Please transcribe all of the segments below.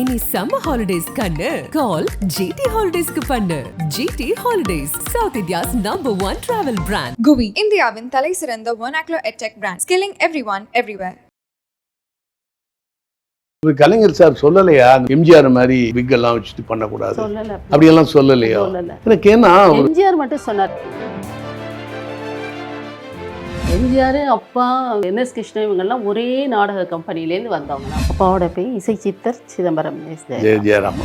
இனி summer holidays கண்ணு. கால் GT ஹாலிடேஸ்க்கு பண்ணு. GT holidays South India's number one travel brand GUVI இந்தியாவின் தலை சிறந்த ஒனாக்லோ edtech brand skilling everyone everywhere ஒரு கலைஞர் சார் சொல்லலையா? அந்த எம்ஜிஆர் மாதிரி விக் எல்லாம் வச்சுட்டு பண்ணக்கூடாது. சொல்லல. அப்படியெல்லாம் சொல்லலையா? சொல்லல. எனக்கு ஏன்னா எம்ஜிஆர் மட்டும் சொன்னார். எம்ஜிஆர் அப்பா என்எஸ் கிருஷ்ணன் இவங்கெல்லாம் ஒரே நாடக கம்பெனிலேருந்து வந்தவங்க. அப்பாவோட பேர் இசை சித்தர் சிதம்பரம்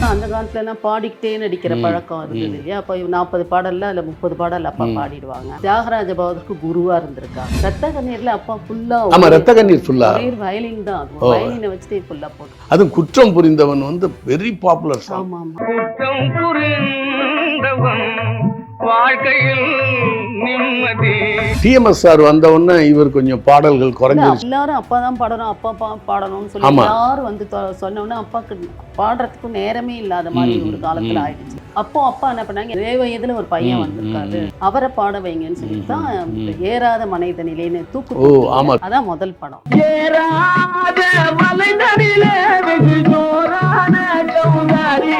அந்த காலத்துல எல்லாம் பாடிக்கிட்டே நடிக்கிற பழக்கம் இருந்தது இல்லையா? அப்போ நாற்பது பாடல்ல அதுல முப்பது பாடல் அப்பா பாடிடுவாங்க. தியாகராஜ பகதூருக்கு குருவா இருந்திருக்காங்க. ரத்த கண்ணீர்ல அப்பா ஃபுல்லா ஆமா ரத்த கண்ணீர் ஃபுல்லா வயலின் தான். அது. வயலினை வச்சுட்டு ஃபுல்லா போட்டு. அதுவும் குற்றம் புரிந்தவன் வந்து வெரி பாப்புலர் ஆமா ஆமா. குற்றம் புரிந்தவன் வாழ்க்கையில் நிம்மதி டிஎம்எஸ் சார் வந்த உடனே இவர் கொஞ்சம் பாடல்கள் குறைஞ்சிருச்சு எல்லாரும் அப்பா தான் பாடணும் அப்பா பா பாடணும்னு சொல்லி. எல்லாரும் வந்து சொன்ன உடனே அப்பாக்கு பாடுறதுக்கு நேரமே இல்லாத மாதிரி ஒரு காலத்துல. ஆயிடுச்சு அப்போ அப்பா என்ன பண்ணாங்க இதே வயதுல ஒரு பையன் வந்திருக்காரு அவரை பாட வைங்கன்னு சொல்லி தான். ஏறாத மனித நிலைன்னு தூக்கு. ஆமா அதான் முதல் படம் ஏறாத மலைதனிலே வெகு ஜோரான கௌதாரி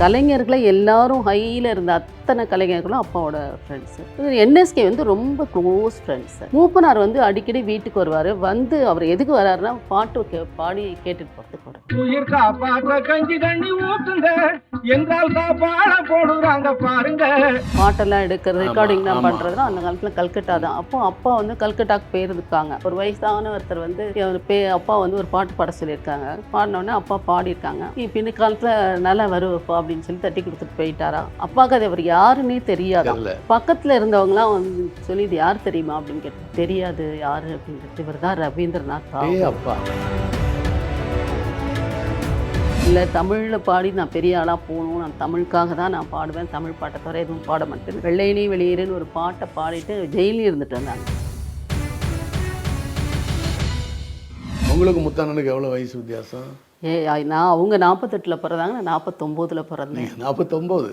கலைஞர்களை எல்லாரும் ஹையில் இருந்த அத்தனை கலைஞர்களும் அப்பாவோட ஃப்ரெண்ட்ஸு என்எஸ்கே வந்து ரொம்ப க்ளோஸ் ஃப்ரெண்ட்ஸு மூப்பனார் வந்து அடிக்கடி வீட்டுக்கு வருவார். வந்து அவர் எதுக்கு வராருன்னா பாட்டு கே பாடி கேட்டுட்டு போகிறதுக்கு வரும் உயிர் காப்பாற்ற கஞ்சி தண்ணி ஊத்துங்க. என்றால் காப்பாட போடுறாங்க பாருங்க. பாட்டெல்லாம் எடுக்கிறது ரெக்கார்டிங்லாம் ஆமா. பண்ணுறதுலாம் அந்த காலத்தில் கல்கட்டா தான். அப்போ அப்பா வந்து கல்கட்டாக்கு போயிருக்காங்க. ஒரு வயசான ஒருத்தர் வந்து அவர் பே அப்பா வந்து ஒரு பாட்டு பாட சொல்லியிருக்காங்க. பாடினோடனே அப்பா பாடியிருக்காங்க. நீ பின்ன காலத்தில் நல்லா வருவப்பா அப்படின்னு சொல்லி தட்டி கொடுத்துட்டு போயிட்டாரா? அப்பாவுக்கு அது அவர் யாருன்னே தெரியாதா? பக்கத்தில் இருந்தவங்களாம் வந்து சொல்லி இது யார் தெரியுமா? அப்படின்னு கேட்டு தெரியாது யார்? அப்படின்ட்டு. இவர் தான் ரவீந்திரநாத் அப்பா. இல்லை தமிழில் பாடி நான் பெரிய ஆளாக போகணும். நான் தமிழுக்காக தான் நான் பாடுவேன். தமிழ் பாட்டை தவிர எதுவும் பாட மாட்டேன். வெள்ளையனே வெளியேறுன்னு ஒரு பாட்டை பாடிட்டு ஜெயிலையும் இருந்துட்டு இருந்தாங்க உங்களுக்கு முத்தானனுக்கு எவ்வளவு வயசு வித்தியாசம்? ஏ நான் அவங்க நாற்பத்தெட்டில் பிறந்தாங்க நான் நாற்பத்தொம்போதில் பிறந்தேன். நாற்பத்தொம்போது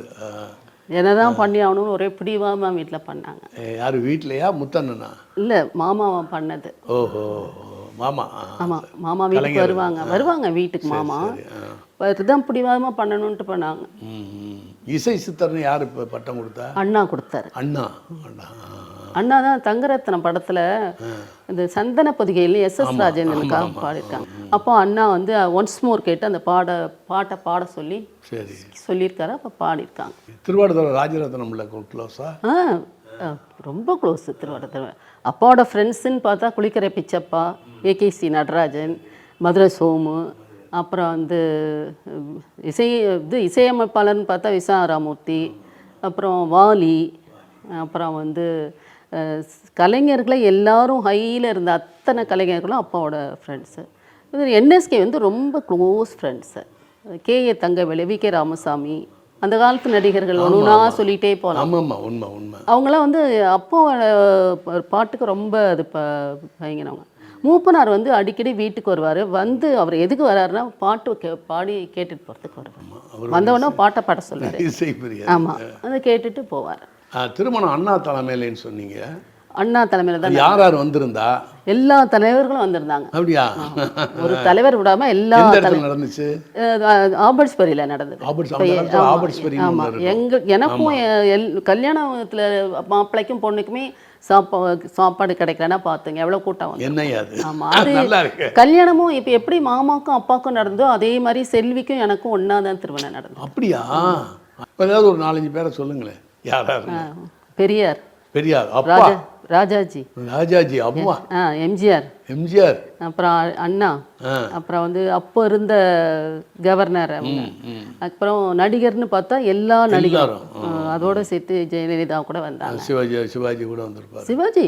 என்னதான் பண்ணி ஆகணும்னு ஒரே பிடிவாம வீட்டில் பண்ணாங்க. யார் வீட்லையா முத்தண்ணனா? இல்லை மாமாவை பண்ணது. ஓஹோ மாமா. ஆமாம் மாமா வீட்டுக்கு. வருவாங்க. வருவாங்க வீட்டுக்கு மாமா. இதுதான் பிடிவாதமாக பண்ணணுன்ட்டு பண்ணாங்க. இசை சித்தர்னு யார் இப்போ பட்டம் கொடுத்தா? அண்ணா கொடுத்தாரு. அண்ணா அண்ணா அண்ணா தான் தங்கரத்னம் படத்துல இந்த சந்தன பொதிகையில் எஸ் எஸ் ராஜேந்திரனுக்காக பாடியிருக்காங்க. அப்போ அண்ணா வந்து ஒன்ஸ் மோர் கேட்டு அந்த பாட பாட்டை பாட சொல்லி சரி. சொல்லியிருக்காரு அப்போ பாடியிருக்காங்க. திருவாடுதுறை ராஜரத்னம்ல க்ளோஸா ஆ ரொம்ப க்ளோஸ் திருவாரூர் அப்பாவோட ஃப்ரெண்ட்ஸுன்னு பார்த்தா குளிக்கரை பிச்சப்பா ஏகேசி நடராஜன் மதுரை சோமு அப்புறம் வந்து இசை இது இசையமைப்பாளர்னு பார்த்தா விசா ராமூர்த்தி அப்புறம் வாலி அப்புறம் வந்து கலைஞர்களை எல்லாரும் ஹையில் இருந்த அத்தனை கலைஞர்களும் அப்பாவோட ஃப்ரெண்ட்ஸு இது என்எஸ்கே வந்து ரொம்ப close friends K A Thangavelu V K Ramasamy அந்த காலத்து நடிகர்கள் ஒன்றுனா சொல்லிகிட்டே போகலாம் உண்மை உண்மை. அவங்களாம் வந்து அப்போவோட பாட்டுக்கு ரொம்ப அது பயங்கினவங்க மூப்பனார் வந்து அடிக்கடி வீட்டுக்கு வருவார். வந்து அவர் எதுக்கு வராருன்னா பாட்டு கே பாடி கேட்டுட்டு போகிறதுக்கு வருவார். வந்தவொடனே பாட்டை பாட சொல்லுவார். ஆமாம் அதை கேட்டுட்டு போவார். திருமணம் அண்ணா தலைமையிலன்னு சொன்னீங்க. அண்ணா தலைமையில் தான் யார் யார் வந்திருந்தா? எல்லா தலைவர்களும் வந்திருந்தாங்க. அப்படியா? ஒரு தலைவர் விடாம எல்லா நடந்துச்சு? ஆபர்ட்ஸ்பரியில் நடந்தது. எங்க எனக்கும் எல் கல்யாணத்துல மாப்பிள்ளைக்கும் பொண்ணுக்குமே சாப்பா சாப்பாடு கிடைக்கலன்னா பார்த்துங்க எவ்வளோ கூட்டம் வந்து என்னையா அது? கல்யாணமும் இப்போ எப்படி மாமாக்கும் அப்பாவுக்கும் நடந்தோ அதே மாதிரி செல்விக்கும் எனக்கும் ஒன்றா தான் திருமணம் நடந்தது. அப்படியா? ஏதாவது ஒரு நாலஞ்சு பேரை சொல்லுங்களேன். யார்? பெரியார். பெரியார் அப்பா. ராஜா ராஜாஜி. ராஜாஜி அம்மா எம்ஜிஆர். எம்ஜிஆர். அப்புறம் அண்ணா. அப்புறம் வந்து அப்போ இருந்த கவர்னர். அப்புறம் நடிகர்னு பார்த்தா எல்லா நடிகரும். அதோட சேர்த்து ஜெயலலிதா கூட வந்தாங்க. சிவாஜி சிவாஜி கூட வந்திருப்பாரு. சிவாஜி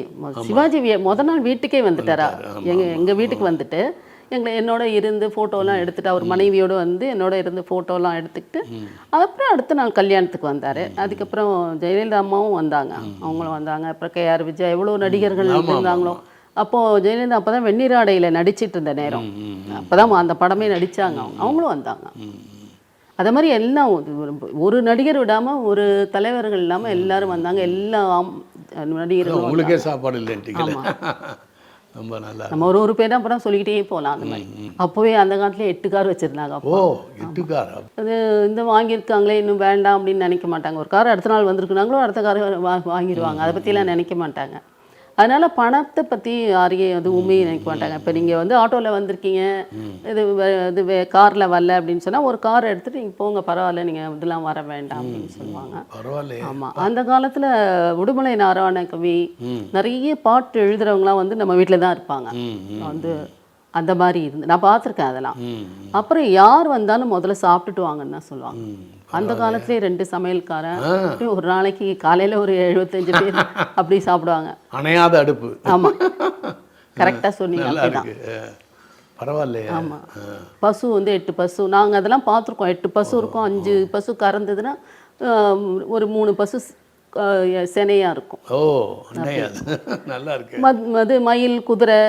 சிவாஜி முத நாள் வீட்டுக்கே வந்துட்டாரா? எங்க எங்க வீட்டுக்கு வந்துட்டு. எங்களை என்னோட இருந்து ஃபோட்டோலாம் எடுத்துட்டு அவர் மனைவியோட வந்து என்னோட இருந்து ஃபோட்டோலாம் எடுத்துக்கிட்டு அப்புறம் அடுத்த நாள் கல்யாணத்துக்கு வந்தார். அதுக்கப்புறம் ஜெயலலிதா அம்மாவும் வந்தாங்க. அவங்களும் வந்தாங்க. அப்புறம் கே ஆர் விஜய் எவ்வளோ நடிகர்கள் இருந்தாங்களோ. அப்போது ஜெயலலிதா அப்போ தான் வெந்நீராடையில் நடிச்சிட்டு இருந்த நேரம். அப்போ தான் அந்த படமே நடித்தாங்க அவங்க அவங்களும் வந்தாங்க. அதே மாதிரி எல்லாம் ஒரு- நடிகர் விடாமல் ஒரு தலைவர்கள் இல்லாமல் எல்லாரும் வந்தாங்க. எல்லா நடிகர்களும் உங்களுக்கே சாப்பாடு இல்லைன்ட்டீங்களே. ரொம்ப நல்லா நம்ம ஒரு ஒரு பேர் அப்புறம் சொல்லிக்கிட்டே போகலாம் அந்த மாதிரி. அப்போவே அந்த காலத்துல எட்டு கார் வச்சுருந்தாங்க ஓ எட்டுக்காரா அது இந்த வாங்கியிருக்காங்களே இன்னும் வேண்டாம் அப்படின்னு நினைக்க மாட்டாங்க. ஒரு கார் அடுத்த நாள் வந்திருக்குனாங்களோ அடுத்த கார் வா வாங்கிடுவாங்க அதை பற்றிலாம் நினைக்க மாட்டாங்க. அதனால் பணத்தை பற்றி யாரையும் எதுவுமே நினைக்க மாட்டாங்க. இப்போ நீங்கள் வந்து ஆட்டோவில் வந்திருக்கீங்க. இது இது காரில் வரல அப்படின்னு சொன்னால் ஒரு கார் எடுத்துகிட்டு நீங்கள் போங்க பரவாயில்ல நீங்கள் இதெல்லாம் வர வேண்டாம் அப்படின்னு சொல்லுவாங்க. ஆமாம் அந்த காலத்தில் உடுமலை நாராயண கவி நிறைய பாட்டு எழுதுறவங்களாம் வந்து நம்ம வீட்டில் தான் இருப்பாங்க. வந்து அந்த மாதிரி இருந்து நான் பார்த்துருக்கேன் அதெல்லாம். அப்புறம் யார் வந்தாலும் முதல்ல சாப்பிட்டுட்டு வாங்கன்னு தான் சொல்லுவாங்க. அந்த காலத்துலேயே ரெண்டு சமையல்காரன் ஒரு நாளைக்கு காலையில் ஒரு எழுபத்தஞ்சு பேர் அப்படி சாப்பிடுவாங்க. அணையாத அடுப்பு. ஆமாம் கரெக்டாக சொன்னீங்க அப்படிதான். பரவாயில்லையே. ஆமாம் பசு வந்து எட்டு பசு. நாங்கள் அதெல்லாம் பார்த்துருக்கோம். எட்டு பசு இருக்கும் அஞ்சு பசு கறந்ததுன்னா ஒரு மூணு பசு செனையாக இருக்கும். ஓ நல்லா இருக்கு. மத் அது மயில் குதிரை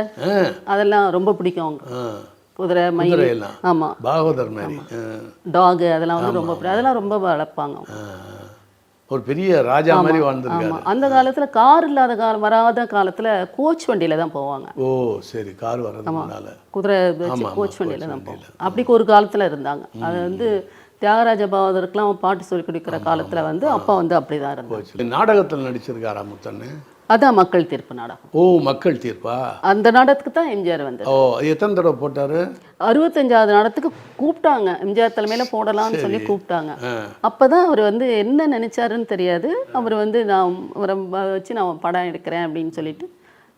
அதெல்லாம் ரொம்ப பிடிக்கும் அவங்க. குதிரை மயில். ஆமாம் பாகவதர் மாதிரி. டாகு அதெல்லாம் வந்து ரொம்ப அதெல்லாம் ரொம்ப வளர்ப்பாங்க. ஒரு பெரிய ராஜா மாதிரி வாழ்ந்திருக்காரு. அந்த காலத்தில் கார் இல்லாத காலம் வராத காலத்தில் கோச் வண்டியில் தான் போவாங்க. ஓ சரி. கார் வர்றதுனால குதிரை கோச் வண்டியில் தான் போவாங்க. அப்படி ஒரு காலத்தில் இருந்தாங்க. அது வந்து தியாகராஜ பாவதற்கெல்லாம் பாட்டு சொல்லி கொடுக்குற காலத்தில் வந்து அப்பா வந்து அப்படி தான் இருந்தாங்க நாடகத்தில் நடிச்சிருக்காரா முத்தண்ணு? அதான் மக்கள் தீர்ப்பு நாடகம். ஓ மக்கள் தீர்ப்பா? அந்த நாடகத்துக்கு தான் எம்ஜிஆர் வந்தது ஓ எத்தனை தடவை போட்டாரு? அறுபத்தஞ்சாவது நாடகத்துக்கு கூப்பிட்டாங்க. எம்ஜிஆர் தலைமையில போடலாம்னு சொல்லி கூப்பிட்டாங்க. அப்பதான் அவர் வந்து என்ன நினைச்சாருன்னு தெரியாது. அவர் வந்து நான் அவரை வச்சு நான் படம் எடுக்கிறேன் அப்படின்னு சொல்லிட்டு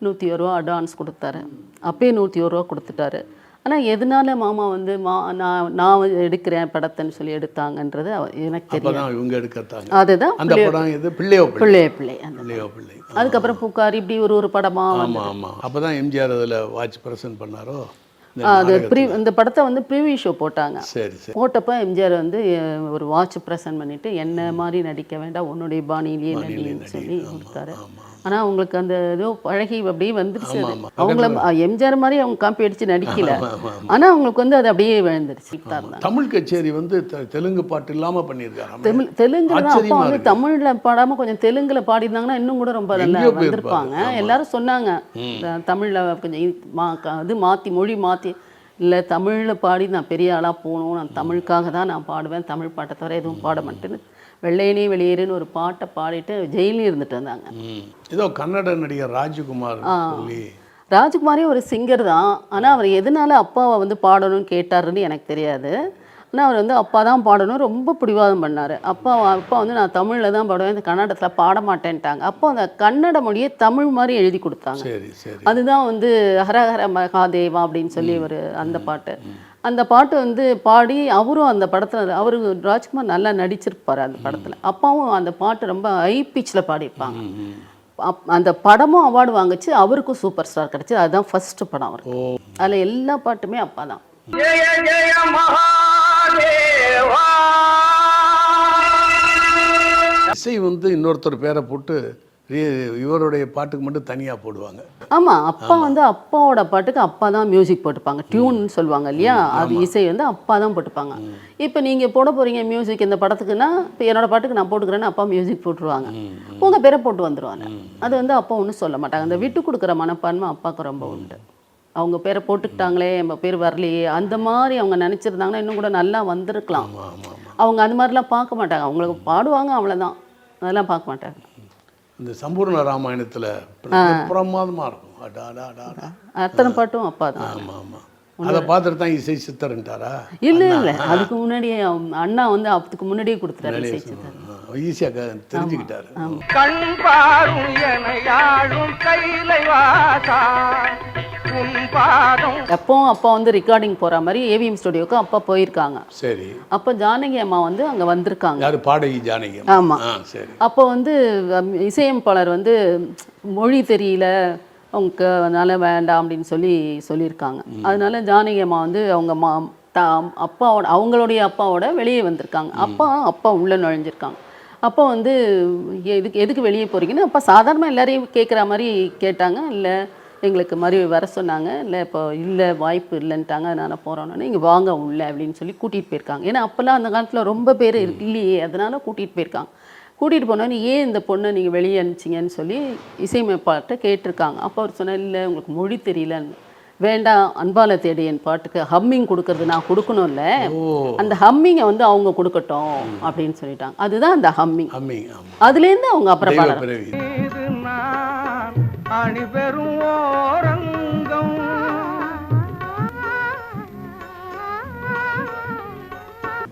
நூற்றி ஒரு ரூபா அட்வான்ஸ் கொடுத்தாரு. அப்பயே நூற்றி ஒரு ரூபா கொடுத்துட்டாரு. ஆனால் எதனால மாமா வந்து மா நான் நான் எடுக்கிறேன் படத்தைன்னு சொல்லி எடுத்தாங்கன்றது எனக்கு தெரியும் இவங்க அதுதான் அந்த படம் இது பிள்ளையோ பிள்ளை. பிள்ளையோ பிள்ளை அதுக்கப்புறம் புகார் இப்படி ஒரு ஒரு படமா ஆமா ஆமா. அப்பதான் எம்ஜிஆர் அதுல வாட்ச் பிரசன்ட் பண்ணாரோ? அது. ப்ரீ இந்த படத்தை வந்து ப்ரிவியூ ஷோ போட்டாங்க. போட்டப்ப எம்ஜிஆர் வந்து ஒரு வாட்ச் ப்ரெசன்ட் பண்ணிட்டு என்ன மாதிரி நடிக்க வேண்டாம் உன்னுடைய பாணியிலேயே நடின்னு சொல்லி கொடுத்தாரு. ஆனா அவங்களுக்கு அந்த ஏதோ பழகி அப்படியே வந்துருச்சு. அவங்கள எம்ஜிஆர் மாதிரி அவங்க காப்பி அடிச்சு நடிக்கல. ஆனா அவங்களுக்கு வந்து அது அப்படியே விழுந்துருச்சு. தமிழ் கச்சேரி வந்து தெலுங்கு பாட்டு இல்லாம பண்ணியிருக்காரு. தமிழ் தெலுங்குல அப்பா வந்து. தமிழ்ல பாடாம கொஞ்சம் தெலுங்குல பாடியிருந்தாங்கன்னா இன்னும் கூட ரொம்ப நல்லா வந்திருப்பாங்க. எல்லாரும் சொன்னாங்க. தமிழ்ல கொஞ்சம் இது மாத்தி மொழி மாத்தி. இல்ல தமிழ்ல பாடி நான் பெரிய ஆளா போகணும். நான் தமிழுக்காக தான் நான் பாடுவேன். தமிழ் பாட்டை தவிர எதுவும் பாட மாட்டேன்னு. வெள்ளையனே வெளியேறுன்னு ஒரு பாட்டை பாடிட்டு ஜெயிலையும் இருந்துட்டு இருந்தாங்க. ம். ஏதோ கன்னட நடிகர் ராஜகுமார் ராஜ்குமாரே ஒரு சிங்கர் தான். ஆனால் அவர் எதனால அப்பாவை வந்து பாடணும்னு கேட்டாருன்னு எனக்கு தெரியாது. ஆனால் அவர் வந்து அப்பா தான் பாடணும் ரொம்ப பிடிவாதம் பண்ணார். அப்பா அப்பா வந்து நான் தமிழில் தான் பாடுவேன் இந்த கன்னடத்தில் பாட மாட்டேன்ட்டாங்க. அப்போ அந்த கன்னட மொழியை தமிழ் மாதிரி எழுதி கொடுத்தாங்க. அதுதான் வந்து ஹரஹர மகாதேவா அப்படின்னு சொல்லி ஒரு அந்த பாட்டு. அந்த பாட்டு வந்து பாடி அவரும் அந்த படத்தில் அவரு ராஜ்குமார் நல்லா நடிச்சிருப்பார் அந்த படத்தில். அப்பாவும் அந்த பாட்டு ரொம்ப ஹை பிச்சில் பாடியிருப்பாங்க. அப்- அந்த படமும் அவார்டு வாங்குச்சு அவருக்கும் சூப்பர் ஸ்டார் கிடைச்சு. அதுதான் ஃபர்ஸ்ட் படம் அவர் அதில் எல்லா பாட்டுமே அப்பா தான் ஜெய ஜெய மகாதேவா. இசை வந்து இன்னொருத்தர் பேரை போட்டு இவருடைய பாட்டுக்கு மட்டும் தனியா போடுவாங்க. ஆமாம் அப்பா வந்து அப்பாவோட பாட்டுக்கு அப்பா தான் மியூசிக் போட்டுப்பாங்க. டியூன்னு சொல்லுவாங்க இல்லையா? அது இசை வந்து அப்பா தான் போட்டுப்பாங்க. இப்போ நீங்கள் போட போகிறீங்க மியூசிக் இந்த படத்துக்குன்னா இப்போ என்னோட பாட்டுக்கு நான் போட்டுக்கிறேன்னு அப்பா மியூசிக் போட்டுருவாங்க. உங்கள் பேரை போட்டு வந்துடுவாங்க அது வந்து அப்பா ஒன்றும் சொல்ல மாட்டாங்க. அந்த விட்டு கொடுக்குற மனப்பான்மை அப்பாவுக்கு ரொம்ப உண்டு. அவங்க பேரை போட்டுக்கிட்டாங்களே நம்ம பேர் வரலையே அந்த மாதிரி அவங்க நினச்சிருந்தாங்கன்னா இன்னும் கூட நல்லா வந்திருக்கலாம். அவங்க அந்த மாதிரிலாம் பார்க்க மாட்டாங்க. அவங்களுக்கு பாடுவாங்க அவ்வளோதான் அதெல்லாம் பார்க்க மாட்டாங்க. இந்த சம்பூர்ண ராமாயணத்துல பிரமாதமா இருக்கும். அடா, அடா, அடா, அடா. அத்தனை பாட்டும் அப்பா தான். ஆமா ஆமா. அதை பார்த்துட்டு தான் இசை சித்தர்ன்ட்டாரா? இல்ல இல்ல அதுக்கு முன்னாடியே அண்ணா வந்து அதுக்கு முன்னாடியே கொடுத்துட்டாரு இசை சித்தர். ஈஸியாக தெரிஞ்சுக்கிட்டாரு. கண் பாரும் என யாழும் கைலை வாசா. எப்போ அப்பா வந்து ரெக்கார்டிங் போற மாதிரி ஏவிஎம் ஸ்டுடியோக்கு அப்பா போயிருக்காங்க. சரி. அப்போ ஜானகி அம்மா வந்து அங்க வந்திருக்காங்க. யாரு? பாடகி ஜானகி ஆமா. ஆ சரி. அப்போ வந்து இசையமைப்பாளர் வந்து மொழி தெரியல அவங்க அதனால வேண்டாம் அப்படின்னு சொல்லி சொல்லியிருக்காங்க. அதனால ஜானகி அம்மா வந்து அவங்க மா த அப்பாவோட அவங்களுடைய அப்பாவோட வெளியே வந்திருக்காங்க. அப்பா அப்பா உள்ளே நுழைஞ்சிருக்காங்க. அப்போ வந்து எதுக்கு எதுக்கு வெளியே போகிறீங்கன்னு அப்பா சாதாரணமாக எல்லாரையும் கேட்குற மாதிரி கேட்டாங்க. இல்லை எங்களுக்கு மாதிரி வர சொன்னாங்க. இல்லை இப்போ இல்லை வாய்ப்பு இல்லைன்ட்டாங்க. அதனால் போகிறோன்னு இங்கே வாங்க உள்ள அப்படின்னு சொல்லி கூட்டிகிட்டு போயிருக்காங்க. ஏன்னா அப்போல்லாம் அந்த காலத்தில் ரொம்ப பேர் இல்லையே. அதனால கூட்டிகிட்டு போயிருக்காங்க. கூட்டிகிட்டு போனோன்னு ஏன் இந்த பொண்ணை நீங்கள் வெளியே அனுப்பிச்சிங்கன்னு சொல்லி இசையமைப்பாட்ட கேட்டிருக்காங்க. அப்போ அவர் சொன்னார் இல்லை உங்களுக்கு மொழி தெரியலன்னு. வேண்டாம் அன்பால தேடி என் பாட்டுக்கு. ஹம்மிங் கொடுக்கறது நான் கொடுக்கணும்ல அந்த ஹம்மிங்கை வந்து அவங்க கொடுக்கட்டும் அப்படின்னு சொல்லிட்டாங்க. அதுதான் அந்த ஹம்மிங். அதுலேருந்து அவங்க அப்புறம் அணி பெறும் ஓரங்கம்.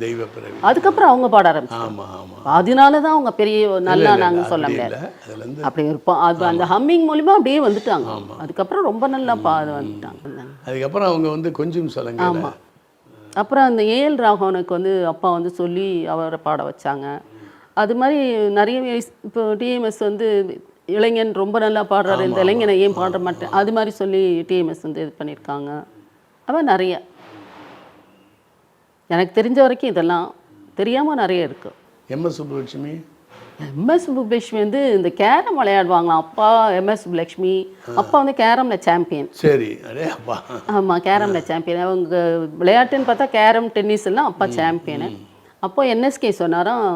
தெய்வ பிறவி. அதுக்கப்புறம் அவங்க பாட ஆமாம் அதனால தான் அவங்க பெரிய நல்லா நாங்கள் சொல்ல முடியாது. இல்ல. அதுலேருந்து அப்படி இருப்போம். அது அந்த ஹம்மிங் மூலிமா அப்படியே வந்துட்டாங்க. அதுக்கப்புறம் ரொம்ப நல்லா பாடு வந்துட்டாங்க. அதுக்கப்புறம் அவங்க வந்து கொஞ்சம் சொல்லுங்க. ஆமாம் அப்புறம் அந்த ஏஎல் ராகவனுக்கு வந்து அப்பா வந்து சொல்லி அவரை பாட வச்சாங்க. அது மாதிரி நிறைய இப்போ டிஎம்எஸ் வந்து இளைஞன் ரொம்ப நல்லா பாடுறாரு இந்த இளைஞனை ஏன் பாட மாட்டேன்? அது மாதிரி சொல்லி டிஎம்எஸ் வந்து இது பண்ணியிருக்காங்க. அவன் நிறைய. எனக்கு தெரிஞ்ச வரைக்கும் இதெல்லாம் தெரியாமல் நிறைய இருக்குது எம்எஸ் சுப்புலட்சுமி? எம்எஸ் சுப்புலட்சுமி வந்து இந்த கேரம் விளையாடுவாங்களாம். அப்பா எம்எஸ் சுப்புலட்சுமி. அப்பா வந்து கேரமில் சாம்பியன் சரி. அப்பா. ஆமாம் கேரமில் சாம்பியன் அவங்க விளையாட்டுன்னு பார்த்தா கேரம் டென்னிஸ் எல்லாம் அப்பா சாம்பியனு அப்போ என்எஸ்கே சொன்னாராம்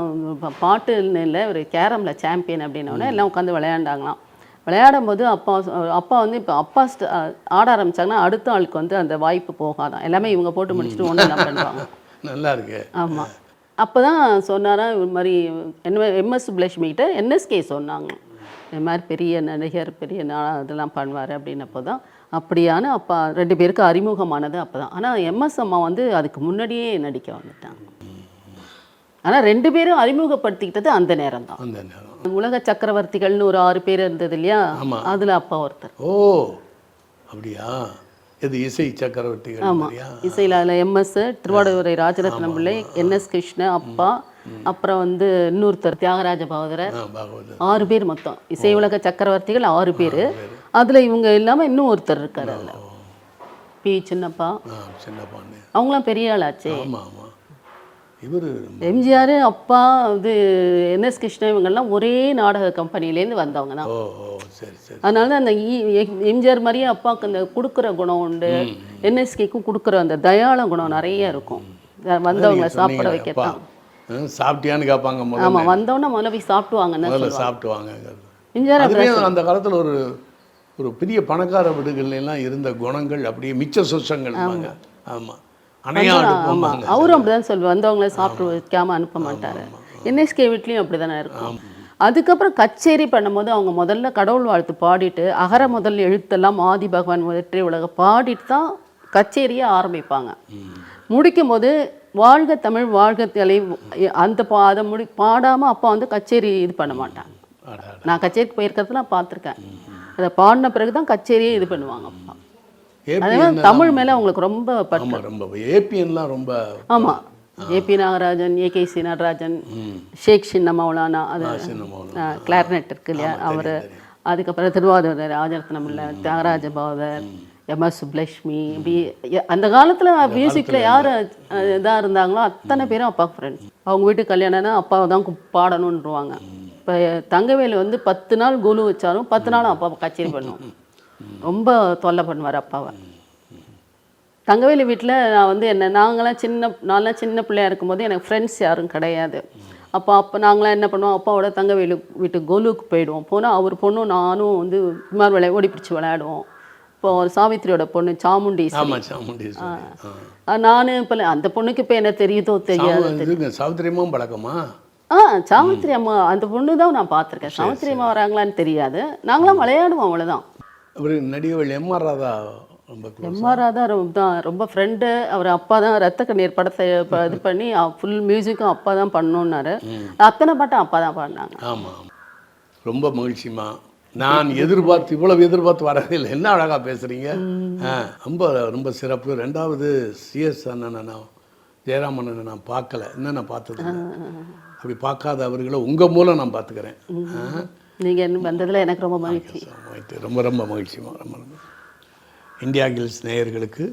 பாட்டுன்னு இல்லை ஒரு கேரமில் சாம்பியன் அப்படின்னோடனே எல்லாம் உட்காந்து விளையாண்டாங்களாம். விளையாடும் போது அப்பா அப்பா வந்து இப்போ அப்பா ஆட ஆரம்பிச்சாங்கன்னா அடுத்த ஆளுக்கு வந்து அந்த வாய்ப்பு போகாதான் எல்லாமே இவங்க போட்டு முடிச்சுட்டு ஒன்று தான் பண்ணுவாங்க நல்லா இருக்கு. ஆமாம் அப்போ தான் சொன்னாராம் இது மாதிரி என்ன எம்எஸ் சுப்லட்சுமிகிட்ட என்எஸ்கே சொன்னாங்க. இந்த மாதிரி பெரிய நடிகர் பெரிய இதெல்லாம் பண்ணுவார் அப்படின்னப்போ தான் அப்படியான அப்பா ரெண்டு பேருக்கு அறிமுகமானது அப்போ தான் ஆனால் எம்எஸ் அம்மா வந்து அதுக்கு முன்னாடியே நடிக்க வந்துட்டாங்க. ஆனால் ரெண்டு பேரும் அறிமுகப்படுத்திக்கிட்டது அந்த நேரம் தான் அந்த நேரம். உலக சக்கரவர்த்திகள்னு ஒரு ஆறு பேர் இருந்தது இல்லையா. அதில் அப்பா ஒருத்தர். ஓ அப்படியா? இது இசை சக்கரவர்த்திகள் ஆமாம்? இசையில் அதில் எம்எஸ் திருவாடுதுறை ராஜரத்னம் பிள்ளை என்எஸ் கிருஷ்ண அப்பா அப்புறம் வந்து இன்னொருத்தர் தியாகராஜ பாகவதர். ஆறு பேர் மொத்தம். இசை உலக சக்கரவர்த்திகள் ஆறு பேர். அதில் இவங்க இல்லாமல் இன்னும் ஒருத்தர் இருக்கார் அதில். பி சின்னப்பா. ஆ சின்ன பாண்டு அவங்களாம் பெரிய ஆளாச்சே. இவர் எம்ஜிஆர் அப்பா இது என்எஸ் கிருஷ்ணன் இவங்கெல்லாம் ஒரே நாடக கம்பெனிலேருந்து வந்தவங்க தான் சரி சரி அதனால தான் அந்த எம்ஜிஆர் மாதிரியே அப்பாவுக்கு அந்த கொடுக்குற குணம் உண்டு என்எஸ்கேக்கும் கொடுக்குற அந்த தயாள குணம் நிறைய இருக்கும். வந்தவங்களை சாப்பிட வைக்கத்தான் சாப்பிட்டியான்னு கேட்பாங்க ஆமாம் வந்தோடனே முதல்ல போய் சாப்பிட்டுவாங்கன்னு தான் முதல்ல சொல்லுவாங்க. சாப்பிட்டு வாங்க எம்ஜிஆர் அந்த காலத்துல ஒரு ஒரு பெரிய பணக்கார வீடுகள்ல எல்லாம் இருந்த குணங்கள் அப்படியே மிச்ச சொச்சங்கள் ஆமா. போம்பாங்க அவரும் அப்படிதான் சொல்லுவார். வந்தவங்கள சாப்பிட்டு வைக்காம அனுப்ப மாட்டாரு. என்எஸ்கே வீட்லேயும் அப்படி தானே இருக்கும் அதுக்கப்புறம் கச்சேரி பண்ணும்போது அவங்க முதல்ல கடவுள் வாழ்த்து பாடிட்டு அகர முதல் எழுத்தெல்லாம் ஆதி பகவான் முதற்றே உலக பாடிட்டு தான் கச்சேரியை ஆரம்பிப்பாங்க. முடிக்கும் போது வாழ்க தமிழ் வாழ்க தலை அந்த பா அதை முடி பாடாமல் அப்பா வந்து கச்சேரி இது பண்ண மாட்டாங்க. நான் கச்சேரிக்கு போயிருக்கிறது நான் பார்த்துருக்கேன். அதை பாடின பிறகு தான் கச்சேரியே இது பண்ணுவாங்க அப்பா. தமிழ் மேலே அவங்களுக்கு ரொம்ப பற்று. ஆமா ரொம்ப ஏபிஎன்லாம் ரொம்ப ஆமாம் ஏபி நாகராஜன் ஏகேசி நடராஜன் ஷேக் சின்ன மௌலானா அது கிளார்னெட் இருக்கு இல்லையா? அவர். அதுக்கப்புறம் திருவாரூர் ராஜரத்னம் இல்லை தியாகராஜ பாவதர் எம் எஸ் சுப்லட்சுமி இப்படி எ- அந்த காலத்தில் மியூசிக்கில் யார் இதாக இருந்தாங்களோ அத்தனை பேரும் அப்பா ஃப்ரெண்ட்ஸ் அவங்க வீட்டு கல்யாணம்னா அப்பாவை தான் பாடணுன்றவாங்க இப்போ தங்கவேலு வந்து பத்து நாள் குலு வச்சாலும் பத்து நாளும் அப்பா கச்சேரி பண்ணுவோம் ரொம்ப தொல்லை பண்ணுவார் அப்பாவை. தங்கவேலு வீட்டில் நான் வந்து என்ன நாங்களாம் சின்ன நான்லாம் சின்ன பிள்ளையா இருக்கும்போது எனக்கு ஃப்ரெண்ட்ஸ் யாரும் கிடையாது. அப்போ அப்போ நாங்களாம் என்ன பண்ணுவோம் அப்பாவோட தங்கவேலு வீட்டு கோலுக்கு போயிடுவோம். போனால் அவர் பொண்ணும் நானும் வந்து மாதிரி விளையா ஓடி பிடிச்சி விளையாடுவோம். இப்போ ஒரு சாவித்திரியோட பொண்ணு சாமுண்டி ஆமா சாமுண்டீஸ்வரி. ஆ. நான் இப்போ அந்த பொண்ணுக்கு இப்போ என்ன தெரியுதோ தெரியாது. இதுங்க சாவித்திரியமும் பழக்கமா? ஆ சாவித்திரி அம்மா அந்த பொண்ணு தான் நான் பார்த்துருக்கேன். சாவித்திரி அம்மா வராங்களான்னு தெரியாது. நாங்களாம் விளையாடுவோம் அவ்வளோதான் அவர் நடிகர்கள் எம்ஆர் ராதா ரொம்ப. எம்ஆர் ராதா ரொம்ப தான் ரொம்ப ஃப்ரெண்டு அவர் அப்பா தான் ரத்த கண்ணீர் படத்தை இது பண்ணி ஃபுல் மியூசிக்கும் அப்பா தான் பண்ணணுன்னாரு அத்தனை பாட்டும் அப்பா தான் பாடினாங்க. ஆமா ஆமா. ரொம்ப மகிழ்ச்சிமா நான் எதிர்பார்த்து இவ்வளவு எதிர்பார்த்து வரவே இல்லை. என்ன அழகா பேசுறீங்க? ஆ, ரொம்ப ரொம்ப சிறப்பு. ரெண்டாவது சிஎஸ் அண்ணனை நான் ஜெயராம் அண்ணனை நான் பார்க்கல. இன்னும் நான் பார்த்தது. அப்படி பார்க்காத அவர்களை உங்க மூலம் நான் பார்த்துக்கிறேன். நீங்கள் என்ன வந்ததில் எனக்கு ரொம்ப மகிழ்ச்சி. ரொம்ப ரொம்ப மகிழ்ச்சிமா ரொம்ப ரொம்ப இந்தியா கில்ஸ் நேயர்களுக்கு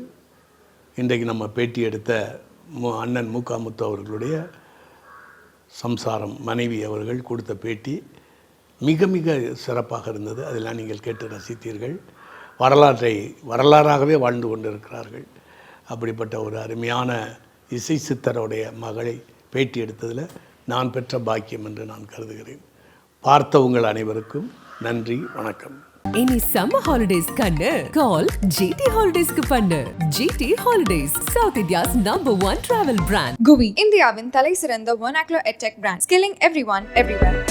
இன்றைக்கு நம்ம பேட்டி எடுத்த மு அண்ணன் மு முத்து அவர்களுடைய சம்சாரம் மனைவி அவர்கள் கொடுத்த பேட்டி மிக மிக சிறப்பாக இருந்தது. அதெல்லாம் நீங்கள் கேட்டு ரசித்தீர்கள். வரலாற்றை வரலாறாகவே வாழ்ந்து கொண்டிருக்கிறார்கள். அப்படிப்பட்ட ஒரு அருமையான இசை சித்தருடைய மகளை பேட்டி எடுத்ததில் நான் பெற்ற பாக்கியம் என்று நான் கருதுகிறேன். பார்த்த உங்கள் அனைவருக்கும் நன்றி வணக்கம். இனி சம்மர் ஹாலிடேஸ் கண்ணு. கால் ஜிடி ஹாலிடேஸ்க்கு பண்ணு. GT holidays South India's number one travel brand GUI இந்தியாவின் தலை சிறந்த vernacular edtech brand. Skilling everyone everywhere.